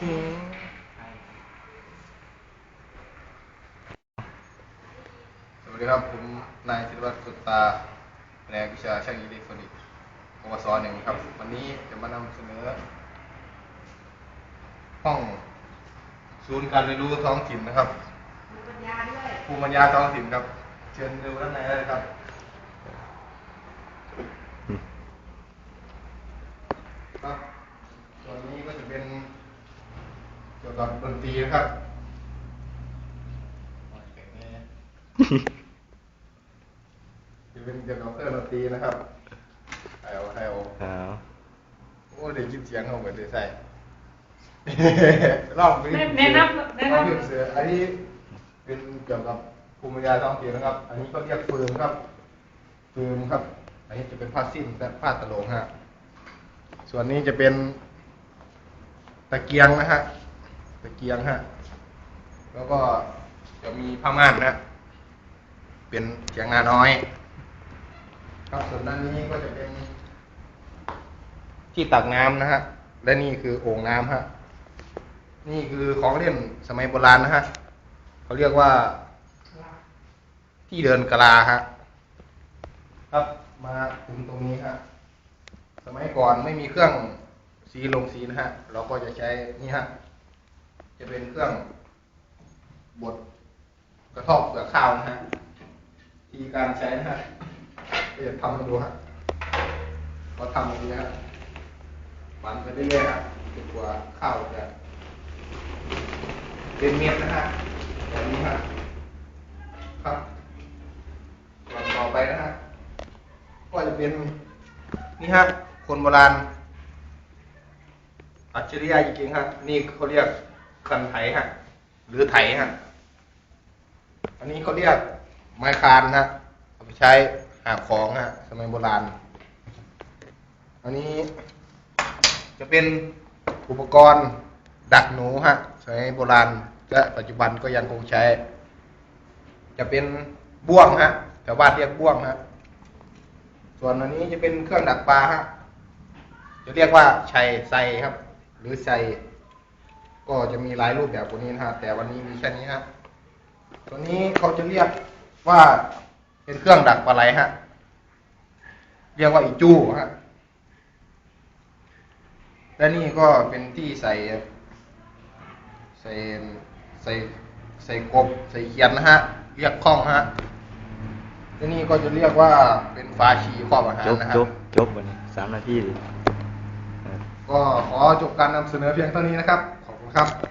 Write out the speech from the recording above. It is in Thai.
สวัสดีครับ ผมนายธิรวัตรสุตตาแผนกวิชาช่างอิเล็กทรอนิกส์ปวสหนึ่งครับ วันนี้จะมานำเสนอ ห้องศูนย์การเรียนรู้ท้องถิ่นนะครับปัญญาด้วยภูมิปัญญาท้องถิ่นครับ เชิญดูด้านในได้เลยครับครับส่วนนี้ก็จะเป็น เกี่ยวกับดนตรีนะครับจะเป็นเกี่ยวกับเครื่องดนตรีนะครับไอโอไอโอครับโอ้เดี๋ยวยินเสียงเขาเหมือนเลยใส่รอบนี้แนะนำแนะนรอบเสืออันนี้เป็นเกี่ยวกับภูมิปัญญาท้องถิ่นนะครับ อันนี้ก็เรียกฟืมครับฟืมครับ อันนี้จะเป็นผ้าสิ้นและผ้าตะโลงฮะ ส่วนนี้จะเป็นตะเกียงนะฮะ เกียงฮะ แล้วก็จะมีผ้าม่านนะ เป็นเสียงนาน้อย ครับส่วนด้านนี้ก็จะเป็น ที่ตักน้ำนะฮะ และนี่คือโอ่งน้ำฮะ นี่คือของเล่นสมัยโบราณนะฮะ เขาเรียกว่า ที่เดินกะลาฮะ ครับ มาถึงตรงนี้ฮะ สมัยก่อนไม่มีเครื่องสีลงสีนะฮะ เราก็จะใช้นี่ฮะ จะเป็นเครื่องบดกระทบเปลือกข้าวนะฮะทีการใช้นะฮะก็จะทำมาดูฮะก็ทำอย่างนี้ฮะปั่นไปเรื่อยๆฮะจนกว่าข้าวจะเป็นเม็ดนะฮะแบบนี้ฮะครับส่วนต่อไปนะฮะก็จะเป็นนี่ฮะคนโบราณอัจฉริยะจริงๆฮะนี่เขาเรียก คันไถฮะ หรือไถฮะ อันนี้เขาเรียกไม้คานฮะเอาไปใช้หาของฮะ สมัยโบราณ อันนี้จะเป็นอุปกรณ์ดักหนูฮะ สมัยโบราณและปัจจุบันก็ยังคงใช้ จะเป็นบ่วงฮะแถวบ้านเรียกบ่วงฮะ ส่วนอันนี้จะเป็นเครื่องดักปลาฮะ จะเรียกว่าชัยไซครับ หรือไซ ก็จะมีหลายรูปแบบกว่านี้นะฮะแต่วันนี้มีแค่นี้ฮะตัวนี้เขาจะเรียกว่าเป็นเครื่องดักปลาไหลฮะเรียกว่าอีจู้ฮะและนี่ก็เป็นที่ใส่ใส่ใส่ใส่กบใส่เขียนนะฮะ เรียกข้องฮะและนี่ก็จะเรียกว่าเป็นฟาชีครอบอาหารจบนะครัจบบจบวันนี้สามนาทีดิก็ขอจบการนำเสนอเพียงเท่านี้นะครับ ครับ